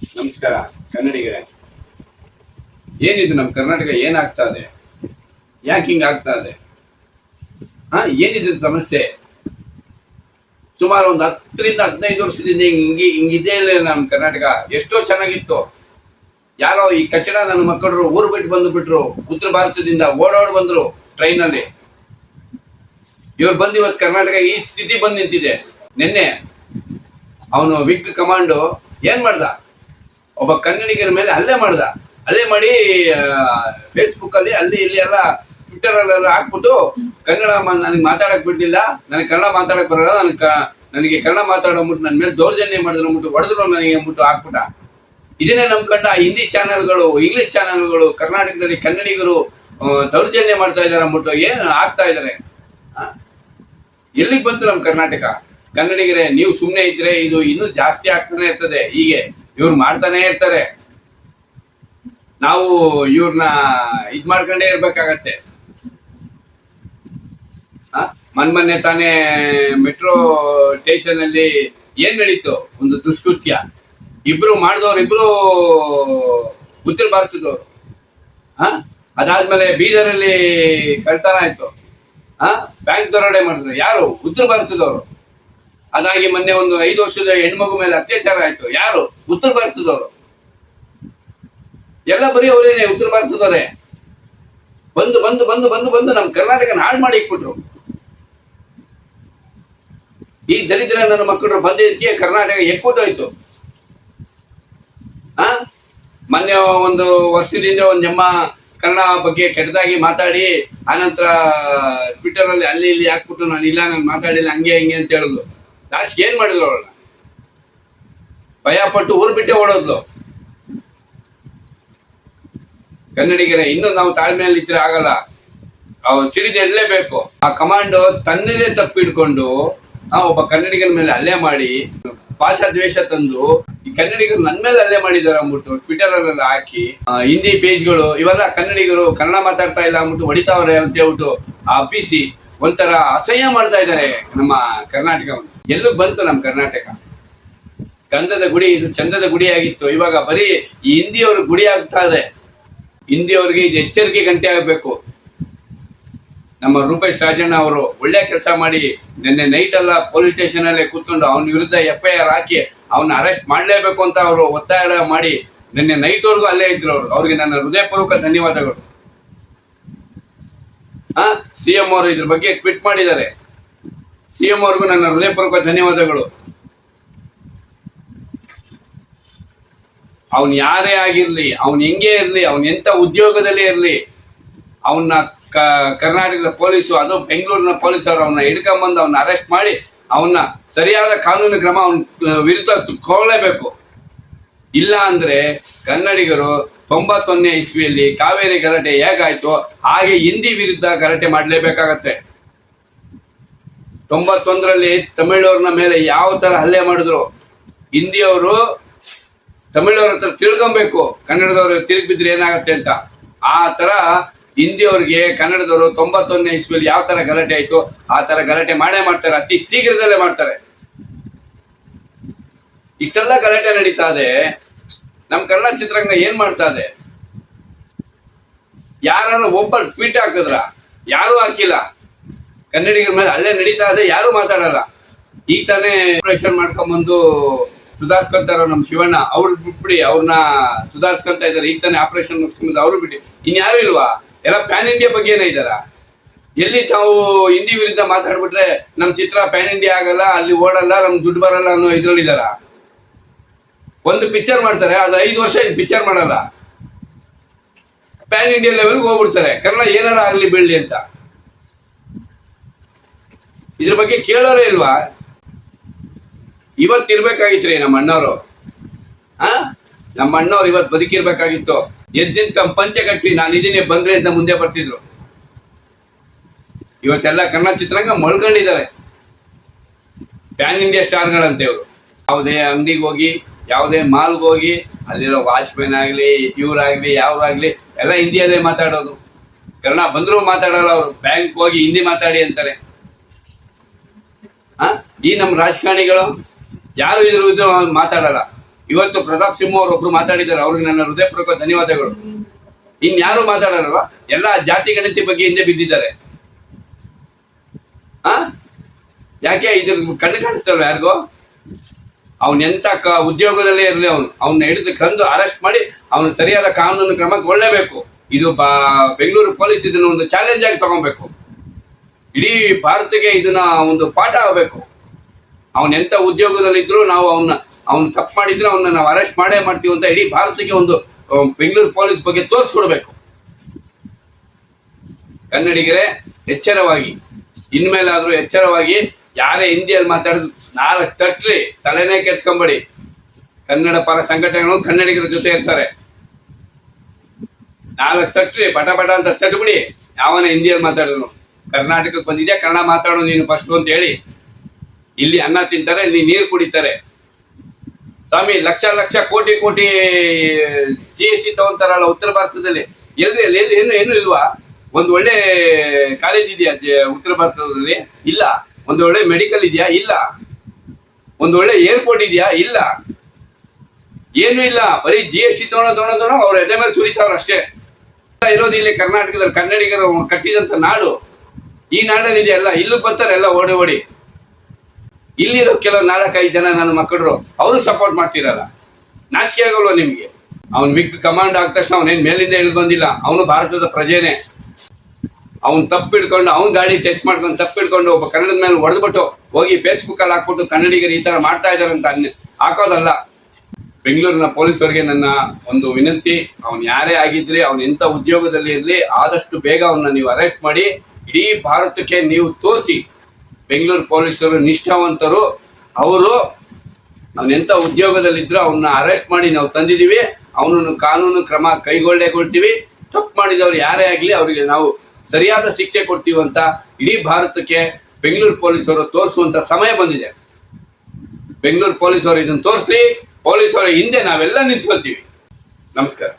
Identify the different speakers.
Speaker 1: ನಮಸ್ಕಾರ. ಕನ್ನಡಿಗರೇ, ಏನಿದು ನಮ್ಮ ಕರ್ನಾಟಕ ಏನಾಗ್ತಾ ಇದೆ? ಯಾಕೆ ಹಿಂಗಾಗ್ತಾ ಇದೆ? ಹಾ, ಏನಿದೆ ಸಮಸ್ಯೆ? ಸುಮಾರು ಒಂದು ಹತ್ತರಿಂದ ಹದಿನೈದು ವರ್ಷದಿಂದ ಹಿಂಗೆ ಹಿಂಗಿದ್ದೇ ಇಲ್ಲ ನಮ್ಮ ಕರ್ನಾಟಕ. ಎಷ್ಟೋ ಚೆನ್ನಾಗಿತ್ತು. ಯಾರೋ ಈ ಕಚಡ ನನ್ನ ಮಕ್ಕಳರು ಊರು ಬಿಟ್ಟು ಬಂದು ಬಿಟ್ರು ಉತ್ತರ ಭಾರತದಿಂದ ಓಡೋಡ್ ಬಂದ್ರು ಟ್ರೈನಲ್ಲಿ. ಇವ್ರು ಬಂದು ಇವತ್ತು ಕರ್ನಾಟಕ ಈ ಸ್ಥಿತಿ ಬಂದು ನಿಂತಿದೆ. ನಿನ್ನೆ ಅವನು ವಿಕ್ ಕಮಾಂಡು ಏನ್ ಮಾಡ್ದ? ಒಬ್ಬ ಕನ್ನಡಿಗರ ಮೇಲೆ ಹಲ್ಲೆ ಮಾಡ್ದ. ಹಲ್ಲೆ ಮಾಡಿ ಫೇಸ್ಬುಕ್ ಅಲ್ಲಿ ಅಲ್ಲಿ, ಇಲ್ಲಿ ಎಲ್ಲ ಟ್ವಿಟರ್ ಅಲ್ಲೆಲ್ಲ ಹಾಕ್ಬಿಟ್ಟು, ಕನ್ನಡ ನನಗೆ ಮಾತಾಡಕ್ ಬಿಡ್ಲಿಲ್ಲ, ನನಗೆ ಕನ್ನಡ ಮಾತಾಡಕ್ ಬರಲ್ಲ, ನನಗೆ ನನಗೆ ಕನ್ನಡ ಮಾತಾಡೋಗ್ಬಿಟ್ಟು ನನ್ನ ಮೇಲೆ ದೌರ್ಜನ್ಯ ಮಾಡಿದ್ರು ಅಂದ್ಬಿಟ್ಟು ಹೊಡೆದ್ರು ನನಗೆ ಅಂದ್ಬಿಟ್ಟು ಹಾಕ್ಬಿಟ್ಟ. ಇದನ್ನೇ ನಂಬ್ಕೊಂಡ ಹಿಂದಿ ಚಾನೆಲ್ಗಳು ಇಂಗ್ಲಿಷ್ ಚಾನೆಲ್ಗಳು, ಕರ್ನಾಟಕದಲ್ಲಿ ಕನ್ನಡಿಗರು ದೌರ್ಜನ್ಯ ಮಾಡ್ತಾ ಇದಾರೆ ಅಂದ್ಬಿಟ್ಟು ಏನು ಆಗ್ತಾ ಇದಾರೆ ಆ? ಎಲ್ಲಿಗೆ ಬಂತು ನಮ್ಮ ಕರ್ನಾಟಕ? ಕನ್ನಡಿಗರೇ, ನೀವು ಸುಮ್ಮನೆ ಇದ್ರೆ ಇದು ಇನ್ನೂ ಜಾಸ್ತಿ ಆಗ್ತಾನೆ ಇರ್ತದೆ, ಹೀಗೆ. ಇವ್ರು ಮಾಡ್ತಾನೆ ಇರ್ತಾರೆ. ನಾವು ಇವ್ರನ್ನ ಇದ್ ಮಾಡ್ಕೊಂಡೇ ಇರ್ಬೇಕಾಗತ್ತೆ. ಮನ್ ಮೊನ್ನೆ ತಾನೇ ಮೆಟ್ರೋ ಸ್ಟೇಷನ್ ಅಲ್ಲಿ ಏನ್ ನಡೀತು? ಒಂದು ದುಷ್ಕೃತ್ಯ. ಇಬ್ರು ಮಾಡಿದವ್ರು ಇಬ್ರು ಉತ್ತರ ಭಾರತದವ್ರು ಆ ಅದಾದ್ಮೇಲೆ ಬೀದರಲ್ಲಿ ಕಳ್ತನ ಆಯ್ತು. ಹ? ಬ್ಯಾಂಕ್ ದರೋಡೆ ಮಾಡಿದ್ರು. ಯಾರು? ಉತ್ತರ ಭಾರತದವರು ಅದಾಗಿ ಮೊನ್ನೆ ಒಂದು ಐದು ವರ್ಷದ ಹೆಣ್ಮಗು ಮೇಲೆ ಅತ್ಯಾಚಾರ ಆಯ್ತು. ಯಾರು? ಉತ್ತರ ಭಾರತದವರು. ಎಲ್ಲ ಬರೀ ಅವರೇನೆ ಉತ್ತರ ಭಾರತದವರೇ. ಬಂದು ಬಂದು ಬಂದು ಬಂದು ಬಂದು ನಮ್ಮ ಕರ್ನಾಟಕನ ಹಾಳು ಮಾಡಿ ಇಟ್ಬಿಟ್ರು. ಈ ದರಿದ್ರ ನನ್ನ ಮಕ್ಕಳು ಬಂದಿದ್ದಕ್ಕೆ ಕರ್ನಾಟಕ ಎಕ್ಕೋದಾಯ್ತು ಆ? ಮೊನ್ನೆ ಒಂದು ವರ್ಷದಿಂದ ಒಂದು ನಮ್ಮ ಕನ್ನಡ ಬಗ್ಗೆ ಕೆಟ್ಟದಾಗಿ ಮಾತಾಡಿ, ಆನಂತರ ಟ್ವಿಟರ್ ಅಲ್ಲಿ ಅಲ್ಲಿ ಇಲ್ಲಿ ಹಾಕ್ಬಿಟ್ಟು ನಾನು ಇಲ್ಲ, ನಾನು ಮಾತಾಡಿಲ್ಲ, ಹಂಗೆ, ಹಿಂಗೆ ಅಂತ ಹೇಳಿದ್ಲು. ಲಾಸ್ಟ್ ಏನ್ ಮಾಡಿದ್ರು ಭಯ ಪಟ್ಟು ಊರು ಬಿಟ್ಟೆ ಓಡೋದ್ಲು. ಕನ್ನಡಿಗರೇ, ಇನ್ನು ನಾವು ತಾಳ್ಮೆಯಲ್ಲಿ ಇದ್ರೆ ಆಗಲ್ಲ. ಅವ್ರು ಬೇಕು ಆ ಕಮಾಂಡೋ ತನ್ನದೇ ತಪ್ಪಿಡ್ಕೊಂಡು ನಾವು ಒಬ್ಬ ಕನ್ನಡಿಗರ ಮೇಲೆ ಹಲ್ಲೆ ಮಾಡಿ ಭಾಷಾ ದ್ವೇಷ ತಂದು, ಈ ಕನ್ನಡಿಗರು ನನ್ನ ಮೇಲೆ ಹಲ್ಲೆ ಮಾಡಿದಾರೆ ಅಂದ್ಬಿಟ್ಟು ಟ್ವಿಟರ್ ಅಲ್ಲೆಲ್ಲ ಹಾಕಿ ಹಿಂದಿ ಪೇಜ್ಗಳು, ಇವೆಲ್ಲ ಕನ್ನಡಿಗರು ಕನ್ನಡ ಮಾತಾಡ್ತಾ ಇಲ್ಲ ಅಂದ್ಬಿಟ್ಟು ಹೊಡಿತಾವ್ರೆ ಅಂತ ಹೇಳ್ಬಿಟ್ಟು ಆ ಹಬ್ಬಿಸಿ ಒಂಥರ ಅಸಹ್ಯ ಮಾಡ್ತಾ ಇದ್ದಾರೆ ನಮ್ಮ ಕರ್ನಾಟಕವನ್ನು. ಎಲ್ಲೂ ಬಂತು ನಮ್ಮ ಕರ್ನಾಟಕ. ಗಂಧದ ಗುಡಿ, ಇದು ಚಂದದ ಗುಡಿ ಆಗಿತ್ತು ಇವಾಗ ಬರೀ ಈ ಹಿಂದಿಯವರು ಗುಡಿ ಆಗ್ತಾ ಇದೆ. ಹಿಂದಿಯವ್ರಿಗೆ ಇದು ಎಚ್ಚರಿಕೆ ಗಂಟೆ ಆಗಬೇಕು. ನಮ್ಮ ರೂಪೇಶ್ ರಾಜಣ್ಣ ಅವರು ಒಳ್ಳೆ ಕೆಲಸ ಮಾಡಿ ನಿನ್ನೆ ನೈಟ್ ಎಲ್ಲ ಪೊಲೀಸ್ ಸ್ಟೇಷನ್ ಅಲ್ಲೇ ಕೂತ್ಕೊಂಡು ಅವನ ವಿರುದ್ಧ ಎಫ್ ಐ ಆರ್ ಹಾಕಿ ಅವನ್ನ ಅರೆಸ್ಟ್ ಮಾಡಲೇಬೇಕು ಅಂತ ಅವರು ಒತ್ತಾಯ ಮಾಡಿ ನಿನ್ನೆ ನೈಟ್ ವರೆಗೂ ಅಲ್ಲೇ ಇದ್ರು ಅವರು. ಅವ್ರಿಗೆ ನನ್ನ ಹೃದಯಪೂರ್ವಕ ಧನ್ಯವಾದಗಳು. ಆ ಸಿ ಎಂ ಅವರು ಇದ್ರ ಬಗ್ಗೆ ಟ್ವೀಟ್ ಮಾಡಿದ್ದಾರೆ. ಸಿ ಎಂ ಅವ್ರಿಗೂ ನನ್ನ ಹೃದಯಪೂರ್ವಕ ಧನ್ಯವಾದಗಳು. ಅವನು ಯಾರೇ ಆಗಿರಲಿ, ಅವನು ಹೆಂಗೆ ಇರಲಿ, ಅವನು ಎಂತ ಉದ್ಯೋಗದಲ್ಲೇ ಇರಲಿ ಅವನ್ನ ಕರ್ನಾಟಕದ ಪೊಲೀಸು, ಅದು ಬೆಂಗಳೂರಿನ ಪೊಲೀಸರು ಅವನ್ನ ಹಿಡ್ಕೊಂಬಂದು ಅವನ್ನ ಅರೆಸ್ಟ್ ಮಾಡಿ ಅವನ್ನ ಸರಿಯಾದ ಕಾನೂನು ಕ್ರಮ ಅವನ ವಿರುದ್ಧ ಕೊಳ್ಳೇಬೇಕು ಇಲ್ಲ ಅಂದ್ರೆ ಕನ್ನಡಿಗರು ತೊಂಬತ್ತೊಂದನೇ ಇಸ್ವಿಯಲ್ಲಿ ಕಾವೇರಿ ಗಲಾಟೆ ಹೇಗಾಯ್ತು, ಹಾಗೆ ಹಿಂದಿ ವಿರುದ್ಧ ಗಲಾಟೆ ಮಾಡಲೇಬೇಕಾಗತ್ತೆ. ತೊಂಬತ್ತೊಂದರಲ್ಲಿ ತಮಿಳವ್ರನ್ನ ಮೇಲೆ ಯಾವ ತರ ಹಲ್ಲೆ ಮಾಡಿದ್ರು, ಹಿಂದಿಯವರು ತಮಿಳವ್ರ ಹತ್ರ ತಿಳ್ಕೊಬೇಕು, ಕನ್ನಡದವರು ತಿರುಗಿ ಬಿದ್ರೆ ಏನಾಗತ್ತೆ ಅಂತ. ಆ ತರ ಹಿಂದಿಯವ್ರಿಗೆ ಕನ್ನಡದವರು ತೊಂಬತ್ತೊಂದನೇ ಇಸ್ವಿಯಲ್ಲಿ ಯಾವ ತರ ಗಲಾಟೆ ಆಯ್ತು, ಆ ತರ ಗಲಾಟೆ ಮಾಡೇ ಮಾಡ್ತಾರೆ, ಅತಿ ಶೀಘ್ರದಲ್ಲೇ ಮಾಡ್ತಾರೆ. ಇಷ್ಟೆಲ್ಲ ಗಲಾಟೆ ನಡೀತಾ ಇದೆ, ನಮ್ ಕನ್ನಡ ಚಿತ್ರರಂಗ ಏನ್ ಮಾಡ್ತಾ ಇದೆ? ಯಾರು ಒಬ್ಬರು ಟ್ವೀಟ್ ಹಾಕಿದ್ರ, ಯಾರು ಹಾಕಿಲ್ಲ. ಕನ್ನಡಿಗರ ಮೇಲೆ ಅಲ್ಲೇ ನಡೀತಾ ಇದೆ, ಯಾರು ಮಾತಾಡಲ್ಲ. ಈಗ ತಾನೇ ಆಪರೇಷನ್ ಮಾಡ್ಕೊಂಡ್ಬಂದು ಸುಧಾರಿಸ್ಕೊಂತಾರ ನಮ್ ಶಿವಣ್ಣ, ಅವ್ರು ಬಿಟ್ಬಿಡಿ ಅವ್ರನ್ನ ಸುಧಾರಿಸ್ಕೊಂತ ಇದಾರೆ ಈಗ ತಾನೇ ಆಪರೇಷನ್ ಮುಗಿಸ್ಕೊಂಡ್ ಅವ್ರು ಬಿಡಿ. ಇನ್ಯಾರು ಇಲ್ವಾ? ಎಲ್ಲ ಪ್ಯಾನ್ ಇಂಡಿಯಾ ಬಗ್ಗೆ ಏನೇ ಇದಾರ ಎಲ್ಲಿ ತಾವು ಹಿಂದಿ ವಿರುದ್ಧ ಮಾತಾಡ್ಬಿಟ್ರೆ ನಮ್ ಚಿತ್ರ ಪ್ಯಾನ್ ಇಂಡಿಯಾ ಆಗಲ್ಲ, ಅಲ್ಲಿ ಓಡಲ್ಲ ನಮ್ ದುಡ್ಡು ಬರಲ್ಲ ಅನ್ನೋ ಇದ್ರಲ್ಲಿ ಇದಾರ ಒಂದು ಪಿಕ್ಚರ್ ಮಾಡ್ತಾರೆ, ಅದು ಐದು ವರ್ಷ ಪಿಕ್ಚರ್ ಮಾಡಲ್ಲ. ಪ್ಯಾನ್ ಇಂಡಿಯಾ ಲೆವೆಲ್ಗೆ ಹೋಗ್ಬಿಡ್ತಾರೆ. ಕನ್ನಡ ಏನಾರ ಆಗ್ಲಿ ಬೀಳ್ಲಿ ಅಂತ. ಇದ್ರ ಬಗ್ಗೆ ಕೇಳೋರೇ ಇಲ್ವಾ? ಇವತ್ತಿರ್ಬೇಕಾಗಿತ್ರಿ ನಮ್ಮ ಅಣ್ಣವರು. ಆ? ನಮ್ಮ ಅಣ್ಣವ್ರು ಇವತ್ತು ಬದುಕಿರ್ಬೇಕಾಗಿತ್ತು. ಎದ್ದಿಂತ ಪಂಚೆ ಕಟ್ಟಿ ನಾನು ಇದೀನಿ ಬಂದ್ರೆ ಅಂತ ಮುಂದೆ ಬರ್ತಿದ್ರು. ಇವತ್ತೆಲ್ಲ ಕನ್ನಡ ಚಿತ್ರಾಂಗ ಮಳ್ಕೊಂಡಿದ್ದಾರೆ ಪ್ಯಾನ್ ಇಂಡಿಯಾ ಸ್ಟಾರ್ಗಳಂತೆ ಇವರು. ಯಾವುದೇ ಅಂಗಡಿಗೆ ಹೋಗಿ, ಯಾವುದೇ ಮಾಲ್ಗೆ ಹೋಗಿ, ಅಲ್ಲಿರೋ ವಾಚ್ಮ್ಯಾನ್ ಆಗಲಿ ಇವ್ರಾಗ್ಲಿ ಯಾವ್ರಾಗ್ಲಿ ಎಲ್ಲ ಹಿಂದಿಯಲ್ಲೇ ಮಾತಾಡೋದು. ಕನ್ನಡ ಬಂದರೂ ಮಾತಾಡೋಲ್ಲ ಅವರು. ಬ್ಯಾಂಕ್ ಹೋಗಿ ಹಿಂದಿ ಮಾತಾಡಿ ಅಂತಾರೆ. ಈ ನಮ್ಮ ರಾಜಕಾರಣಿಗಳು ಯಾರು ಇದ್ರ ವಿರುದ್ಧ ಮಾತಾಡಲ್ಲ. ಇವತ್ತು ಪ್ರತಾಪ್ ಸಿಂಹ ಅವರು ಒಬ್ರು ಮಾತಾಡಿದ್ದಾರೆ, ಅವ್ರಿಗೆ ನನ್ನ ಹೃದಯಪೂರ್ವಕ ಧನ್ಯವಾದಗಳು. ಇನ್ಯಾರು ಮಾತಾಡಲ್ಲ ಎಲ್ಲ ಜಾತಿ ಗಣತಿ ಬಗ್ಗೆ ಹಿಂದೆ ಬಿದ್ದಿದ್ದಾರೆ. ಆ? ಯಾಕೆ ಇದ್ರ ಕಣ್ಣು ಕಾಣಿಸ್ತಲ್ವ ಯಾರಿಗೋ? ಅವನ್ ಎಂತ ಕ ಉದ್ಯೋಗದಲ್ಲೇ ಇರಲಿ ಅವನು. ಅವನ್ನ ಹಿಡಿದು ಕಂದು ಅರೆಸ್ಟ್ ಮಾಡಿ ಅವನು ಸರಿಯಾದ ಕಾನೂನು ಕ್ರಮಕ್ಕೆ ಒಳ್ಳೇಬೇಕು. ಇದು ಬಾ, ಬೆಂಗಳೂರು ಪೊಲೀಸ್ ಇದನ್ನ ಒಂದು ಚಾಲೆಂಜ್ ಆಗಿ ತಗೊಬೇಕು. ಇಡೀ ಭಾರತಕ್ಕೆ ಇದನ್ನ ಒಂದು ಪಾಠ ಆಗಬೇಕು. ಅವನ್ ಎಂತ ಉದ್ಯೋಗದಲ್ಲಿದ್ದರೂ ನಾವು ಅವನ್ನ, ಅವ್ನು ತಪ್ಪು ಮಾಡಿದ್ರೆ ಅವನ್ನ ನಾವು ಅರೆಸ್ಟ್ ಮಾಡೇ ಮಾಡ್ತೀವಿ ಅಂತ ಇಡೀ ಭಾರತಕ್ಕೆ ಒಂದು ಬೆಂಗಳೂರು ಪೊಲೀಸ್ ಬಗ್ಗೆ ತೋರಿಸ್ಕೊಡ್ಬೇಕು. ಕನ್ನಡಿಗರೇ, ಎಚ್ಚರವಾಗಿ. ಇನ್ಮೇಲಾದ್ರೂ ಎಚ್ಚರವಾಗಿ, ಯಾರೇ ಹಿಂದಿಯಲ್ಲಿ ಮಾತಾಡಿದ್ರು, ನಾಲ್ಕು ತಟ್ರಿ, ತಲೆನೇ ಕೆಡ್ಸ್ಕೊಂಬೇಡಿ. ಕನ್ನಡ ಪರ ಸಂಘಟನೆಗಳು ಕನ್ನಡಿಗರ ಜೊತೆ ಇರ್ತಾರೆ. ನಾಲ್ಕು ತಟ್ರಿ ಬಟ ಬಟ ಅಂತ ತಟ್ಬಿಡಿ. ಯಾವನ ಹಿಂದಿಯಲ್ಲಿ ಮಾತಾಡಿದ್ರು. ಕರ್ನಾಟಕಕ್ಕೆ ಬಂದಿದ್ಯಾ, ಕನ್ನಡ ಮಾತಾಡೋ ನೀನು ಫಸ್ಟ್ ಅಂತ ಹೇಳಿ. ಇಲ್ಲಿ ಅನ್ನ ತಿಂತಾರೆ ಇಲ್ಲಿ ನೀರು ಕುಡಿತಾರೆ. ಸ್ವಾಮಿ, ಲಕ್ಷ ಲಕ್ಷ ಕೋಟಿ ಕೋಟಿ ಜಿ ಎಸ್ ಟಿ ತಗೊಂತಾರಲ್ಲ ಉತ್ತರ ಭಾರತದಲ್ಲಿ. ಎಲ್ರಿ ಅಲ್ಲಿ ಎಲ್ಲಿ ಏನು ಏನು ಇಲ್ವಾ? ಒಂದು ಒಳ್ಳೆ ಕಾಲೇಜ್ ಇದೆಯಾ ಉತ್ತರ ಭಾರತದಲ್ಲಿ? ಇಲ್ಲ. ಒಂದು ಒಳ್ಳೆ ಮೆಡಿಕಲ್ ಇದೆಯಾ? ಇಲ್ಲ. ಒಂದು ಒಳ್ಳೆ ಏರ್ಪೋರ್ಟ್ ಇದೆಯಾ? ಇಲ್ಲ. ಏನು ಇಲ್ಲ. ಬರೀ ಜಿ ಎಸ್ ಟಿ ತಗೊಳೋ ತಗೊಳೋ ತಗೊಂಡು ಅವ್ರ ಎದೆ ಮೇಲೆ ಸುರಿತಾವ್ರ ಅಷ್ಟೇ. ಇರೋದು ಇಲ್ಲಿ ಕರ್ನಾಟಕದಲ್ಲಿ ಕನ್ನಡಿಗರು ಕಟ್ಟಿದಂತ ನಾಡು. ಈ ನಾಡಲ್ಲಿ ಇದೆಯಲ್ಲ ಇಲ್ಲೂ ಬರ್ತಾರೆ ಎಲ್ಲ ಓಡಿ ಓಡಿ. ಇಲ್ಲಿರೋ ಕೆಲವು ನಾಲ್ಕೈದು ಜನ ನನ್ನ ಮಕ್ಕಳು, ಅವ್ರಿಗೆ ಸಪೋರ್ಟ್ ಮಾಡ್ತಿರಲ್ಲ. ನಾಚಿಕೆ ಆಗಲ್ವ ನಿಮ್ಗೆ? ಅವ್ನು ಮಿಕ್ ಕಮಾಂಡ್ ಆದ ತಕ್ಷಣ ಅವನೇನು ಮೇಲಿಂದ ಇಳಿದು ಬಂದಿಲ್ಲ? ಅವನು ಭಾರತದ ಪ್ರಜೆನೇ. ಅವ್ನು ತಪ್ಪು ಹಿಡ್ಕೊಂಡು, ಅವ್ನು ಗಾಡಿ ಟಚ್ ಮಾಡ್ಕೊಂಡು ತಪ್ಪಿಡ್ಕೊಂಡು ಒಬ್ಬ ಕನ್ನಡದ ಮೇಲೆ ಹೊಡೆದ್ಬಿಟ್ಟು ಹೋಗಿ ಫೇಸ್ಬುಕ್ ಅಲ್ಲಿ ಹಾಕ್ಬಿಟ್ಟು ಕನ್ನಡಿಗರು ಈ ಥರ ಮಾಡ್ತಾ ಇದ್ದಾರೆ ಅಂತ ಅನ್ನ ಹಾಕೋದಲ್ಲ. ಬೆಂಗಳೂರಿನ ಪೊಲೀಸರಿಗೆ ನನ್ನ ಒಂದು ವಿನಂತಿ, ಅವ್ನು ಯಾರೇ ಆಗಿದ್ರಿ, ಅವ್ನು ಎಂತ ಉದ್ಯೋಗದಲ್ಲಿ ಇರಲಿ, ಆದಷ್ಟು ಬೇಗ ಅವನ್ನ ನೀವು ಅರೆಸ್ಟ್ ಮಾಡಿ, ಇಡೀ ಭಾರತಕ್ಕೆ ನೀವು ತೋರಿಸಿ. ಬೆಂಗಳೂರು ಪೊಲೀಸರು ನಿಷ್ಠಾವಂತರು, ಅವರು ಅವನೆಂಥ ಉದ್ಯೋಗದಲ್ಲಿದ್ದರೂ ಅವನ್ನ ಅರೆಸ್ಟ್ ಮಾಡಿ ನಾವು ತಂದಿದ್ದೀವಿ ಅವನನ್ನು ಕಾನೂನು ಕ್ರಮ ಕೈಗೊಳ್ಳೇಗೊಳ್ತೀವಿ, ತಪ್ಪು ಮಾಡಿದವರು ಯಾರೇ ಆಗಲಿ ಅವರಿಗೆ ನಾವು ಸರಿಯಾದ ಶಿಕ್ಷೆ ಕೊಡ್ತೀವಿ ಅಂತ ಇಡೀ ಭಾರತಕ್ಕೆ ಬೆಂಗಳೂರು ಪೊಲೀಸರು ತೋರಿಸುವಂಥ ಸಮಯ ಬಂದಿದೆ. ಬೆಂಗಳೂರು ಪೊಲೀಸರು ಇದನ್ನು ತೋರಿಸ್ಲಿ, ಪೊಲೀಸರ ಹಿಂದೆ ನಾವೆಲ್ಲ ನಿಂತ್ಕೊಳ್ತೀವಿ. ನಮಸ್ಕಾರ.